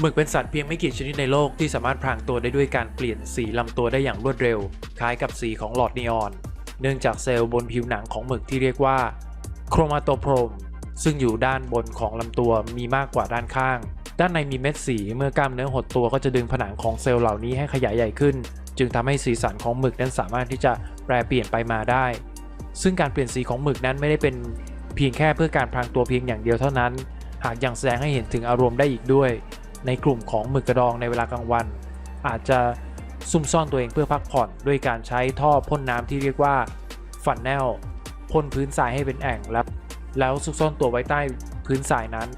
หมึกเป็นสัตว์เพียงไม่กี่ชนิดในโลกที่สามารถพรางตัวได้ด้วยการเปลี่ยนสีลำตัวได้อย่างรวดเร็ว คล้ายกับสีของหลอดนีออน เนื่องจากเซลล์บนผิวหนังของหมึกที่เรียกว่าโครมาโตโพรมซึ่งอยู่ด้านบนของลำตัวมีมากกว่าด้านข้าง ด้านในมีเม็ดสีเมื่อกล้ามเนื้อหดตัวก็จะดึงผนังของเซลล์เหล่านี้ให้ขยายใหญ่ขึ้น จึงทำให้สีสันของหมึกนั้นสามารถที่จะแปรเปลี่ยนไปมาได้ ซึ่งการเปลี่ยนสีของหมึกนั้นไม่ได้เป็นเพียงแค่เพื่อการพรางตัวเพียงอย่างเดียวเท่านั้น หากยังแสดงให้เห็นถึงอารมณ์ได้อีกด้วย ในกลุ่มของหมึกกระดองในเวลากลางวัน อาจจะซุ่มซ่อนตัวเองเพื่อพักผ่อนด้วยการใช้ท่อพ่นน้ำที่เรียกว่าฟันแนลพ่นพื้นทรายให้เป็นแอ่งแล้ว แล้วซุกซ่อนตัวไว้ใต้พื้นทรายนั้น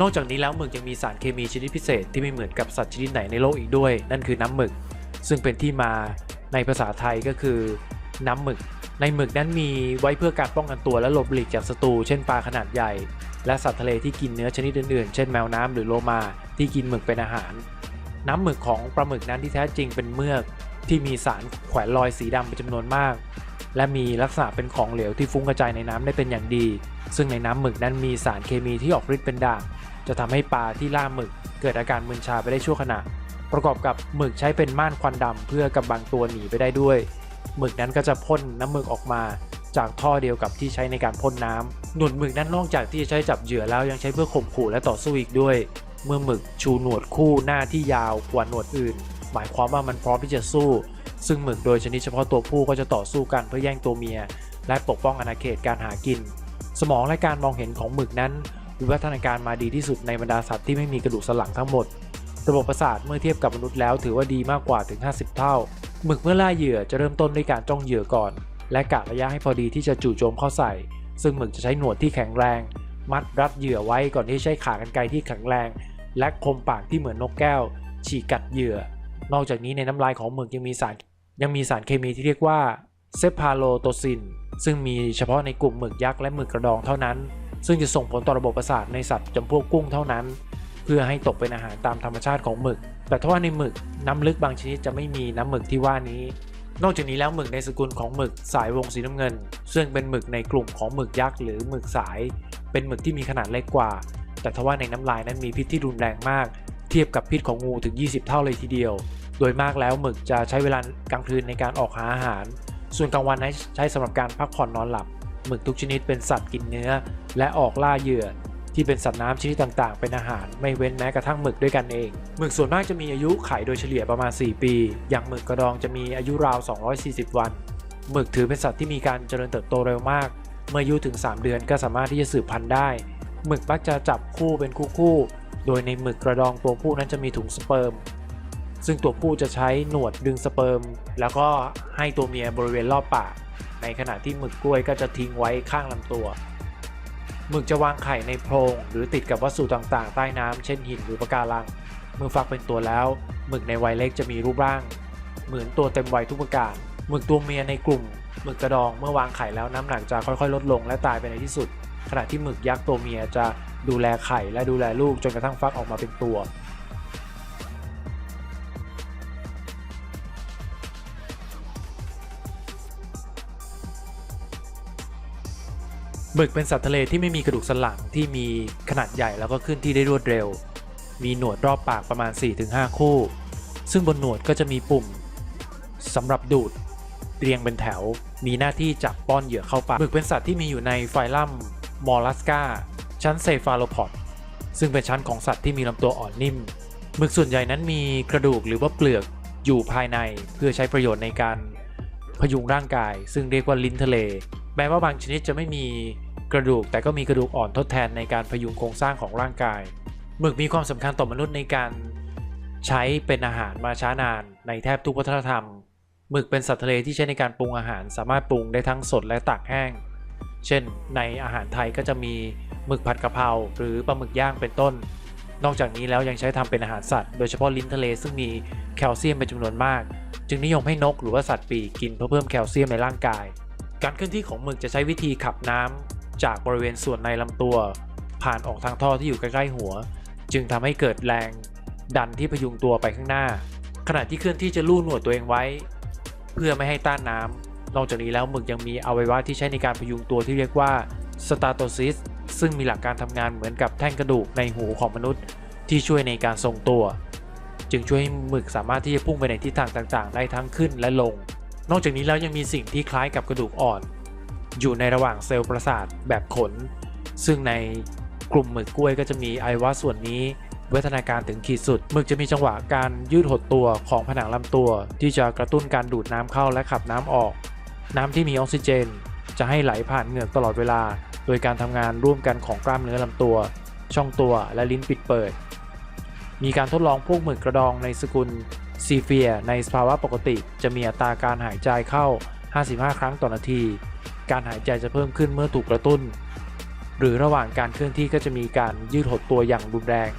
นอกจากนี้แล้วหมึกยังมีสารเคมีชนิดพิเศษที่ไม่เหมือนกับสัตว์ชนิดไหนในโลกอีกด้วย นั่นคือน้ำหมึก ซึ่งเป็นที่มาในภาษาไทยก็คือ น้ำหมึก ในหมึกนั้นมีไว้เพื่อการป้องกันตัวและหลบหลีกจากศัตรูเช่นปลาขนาดใหญ่ และสัตว์ทะเลที่กินเนื้อชนิดอื่นๆ เช่นแมวน้ำหรือโลมาที่กินหมึกเป็นอาหาร น้ำหมึกของปลาหมึกนั้นที่แท้จริงเป็นเมือกที่มีสารแขวนลอยสีดำเป็นจำนวนมาก และมีลักษณะเป็นของเหลวที่ฟุ้งกระจายในน้ำได้เป็นอย่างดี ซึ่งในน้ำหมึกนั้นมีสารเคมีที่ออกฤทธิ์เป็นด่างจะทำให้ปลาที่ล่าหมึก เกิดอาการมึนชาไปได้ชั่วขณะ ประกอบกับหมึกใช้เป็นม่านควันดำเพื่อกำบังตัวหนีไปได้ด้วยหมึกนั้นก็จะพ่นน้ำหมึกออกมา จากท่อเดียวกับที่ใช้ในการพ่นน้ำหนวดหมึกนั้นนอกจากที่จะใช้จับเหยื่อแล้วยังใช้เพื่อข่มขู่และต่อสู้อีกด้วย เมื่อหมึกชูหนวดคู่หน้าที่ยาวกว่าหนวดอื่น หมายความว่ามันพร้อมที่จะสู้ ซึ่งหมึกโดยชนิดเฉพาะตัวผู้ก็จะต่อสู้กันเพื่อแย่งตัวเมีย และปกป้องอาณาเขตการหากิน สมองและการมองเห็นของหมึกนั้นวิวัฒนาการมาดีที่สุดในบรรดาสัตว์ที่ไม่มีกระดูกสันหลังทั้งหมด ระบบประสาทเมื่อเทียบกับมนุษย์แล้วถือว่าดีมากกว่าถึง 50 เท่า หมึกเมื่อล่าเหยื่อจะเริ่มต้นด้วยการจ้องเหยื่อก่อน และกะระยะให้พอดีที่จะจู่โจมเข้าใส่ ซึ่งหมึกจะใช้หนวดที่แข็งแรง มัดรัดเหยื่อไว้ก่อนที่ใช้ขากรรไกรที่แข็งแรง และคมปากที่เหมือนนกแก้ว ฉีกกัดเหยื่อ นอกจากนี้ในน้ำลายของหมึกยังมีสารยังมีสารเคมีที่เรียกว่าเซพาโลโตซิน ซึ่งมีเฉพาะในกลุ่มหมึกยักษ์และหมึกกระดองเท่านั้น ซึ่งจะส่งผลต่อระบบประสาทในสัตว์จำพวกกุ้งเท่านั้น เพื่อให้ตกเป็นอาหารตามธรรมชาติของหมึก แต่ถ้าว่าในหมึกน้ำลึกบางชนิดจะไม่มีน้ำหมึกที่ว่านี้ นอกจากนี้แล้วหมึกในสกุลของหมึกสายวงสีน้ำเงิน ซึ่งเป็นหมึกในกลุ่มของหมึกยักษ์หรือหมึกสาย เป็นหมึกที่มีขนาดเล็กกว่า แต่ทว่าในน้ำลายนั้นมีพิษที่รุนแรงมาก เทียบกับพิษของงูถึง 20 เท่าเลยทีเดียว โดยมากแล้วหมึกจะใช้เวลากลางคืนในการออกหาอาหาร ส่วนกลางวันนั้นใช้สำหรับการพักผ่อนนอนหลับหมึกทุกชนิดเป็นสัตว์กินเนื้อ และออกล่าเหยื่อ ที่เป็นสัตว์น้ำชนิดต่างๆ เป็นอาหารไม่เว้นแม้กระทั่งหมึกด้วยกันเอง หมึกส่วนมากจะมีอายุไขโดยเฉลี่ยประมาณ 4 ปี อย่างหมึกกระดองจะมีอายุราว 240 วัน หมึกถือเป็นสัตว์ที่มีการเจริญเติบโตเร็วมาก เมื่ออายุถึง 3 เดือนก็สามารถที่จะสืบพันธุ์ได้ หมึกมักจะจับคู่เป็นคู่ๆ โดยในหมึกกระดองตัวผู้นั้นจะมีถุงสเปิร์ม ซึ่งตัวผู้จะใช้หนวดดึงสเปิร์ม แล้วก็ให้ตัวเมียบริเวณรอบปาก ในขณะที่หมึกกล้วยก็จะทิ้งไว้ข้างลำตัว หมึกจะวางไข่ในโพรงหรือติดกับวัสดุต่างๆ ใต้น้ำเช่นหินหรือปะการัง เมื่อฟักเป็นตัวแล้วหมึกในวัยเล็กจะมีรูปร่าง เหมือนตัวเต็มวัยทุกประการหมึกตัวเมียในกลุ่มหมึกกระดองเมื่อวางไข่แล้วน้ำหนักจะค่อยๆ ลดลงและตายไปในที่สุด ขณะที่หมึกยักษ์ตัวเมียจะดูแลไข่และดูแลลูกจนกระทั่งฟักออกมาเป็นตัว หมึกเป็นสัตว์ทะเลที่ไม่มีกระดูกสันหลังที่มีขนาดใหญ่แล้วก็เคลื่อนที่ได้รวดเร็ว มีหนวดรอบปากประมาณ 4-5 คู่ ซึ่งบนหนวดก็จะมีปุ่มสำหรับดูดเรียงเป็นแถว มีหน้าที่จับป้อนเหยื่อเข้าปากหมึกเป็นสัตว์ที่มีอยู่ในไฟลัมมอลลัสกาชั้นเซฟาโลพอดซึ่งเป็นชั้นของสัตว์ที่มีลำตัวอ่อนนิ่มหมึกส่วนใหญ่นั้นมีกระดูกหรือว่าเปลือกอยู่ภายในเพื่อใช้ประโยชน์ในการพยุงร่างกาย ซึ่งเรียกว่าลิ้นทะเล แม้ว่าบางชนิดจะไม่มีกระดูกแต่ก็มีกระดูกอ่อนทดแทนในการพยุงโครงสร้างของร่างกาย หมึกมีความสำคัญต่อมนุษย์ในการใช้เป็นอาหารมาช้านานในแทบทุกวัฒนธรรม หมึกเป็นสัตว์ทะเลที่ใช้ในการปรุงอาหาร สามารถปรุงได้ทั้งสดและตากแห้ง เช่น ในอาหารไทยก็จะมีหมึกผัดกะเพราหรือปลาหมึกย่างเป็นต้น นอกจากนี้แล้วยังใช้ทำเป็นอาหารสัตว์ โดยเฉพาะลิ้นทะเลซึ่งมีแคลเซียมเป็นจำนวนมาก จึงนิยมให้นกหรือว่าสัตว์ปีกกินเพื่อเพิ่มแคลเซียมในร่างกาย การเคลื่อนที่ของหมึกจะใช้วิธีขับน้ำจากบริเวณส่วนในลำตัว ผ่านออกทางท่อที่อยู่ใกล้ๆหัว จึงทำให้เกิดแรงดันที่พยุงตัวไปข้างหน้า ขณะที่เคลื่อนที่จะลู่หนวดตัวเองไว้ เพื่อไม่ให้ต้านน้ำนอกจากนี้แล้วหมึกยังมีอวัยวะที่ใช้ในการพยุงตัวที่เรียกว่าสตาโตซิสซึ่งมีหลักการทำงานเหมือนกับแท่งกระดูกในหูของมนุษย์ ที่ช่วยในการทรงตัว จึงช่วยให้หมึกสามารถที่จะพุ่งไปในทิศทางต่างๆ ได้ทั้งขึ้นและลง นอกจากนี้แล้วยังมีสิ่งที่คล้ายกับกระดูกอ่อน อยู่ในระหว่างเซลล์ประสาทแบบขน ซึ่งในกลุ่มหมึกกล้วยก็จะมีไอวะส่วนนี้วิวัฒนาการถึงขีดสุดหมึกจะมีจังหวะการยืดหดตัวของผนังลำตัว ที่จะกระตุ้นการดูดน้ำเข้าและขับน้ำออก น้ำที่มีออกซิเจน จะให้ไหลผ่านเหงือกตลอดเวลา โดยการทำงานร่วมกันของกล้ามเนื้อลำตัว ช่องตัวและลิ้นปิดเปิด มีการทดลองพวกหมึกกระดองในสกุล ซีเฟียในสภาวะปกติจะมีอัตราการหายใจเข้า 55 ครั้งต่อนาที การหายใจจะเพิ่มขึ้นเมื่อถูกกระตุ้น หรือระหว่างการเคลื่อนที่ก็จะมีการยืดหดตัวอย่างรุนแรง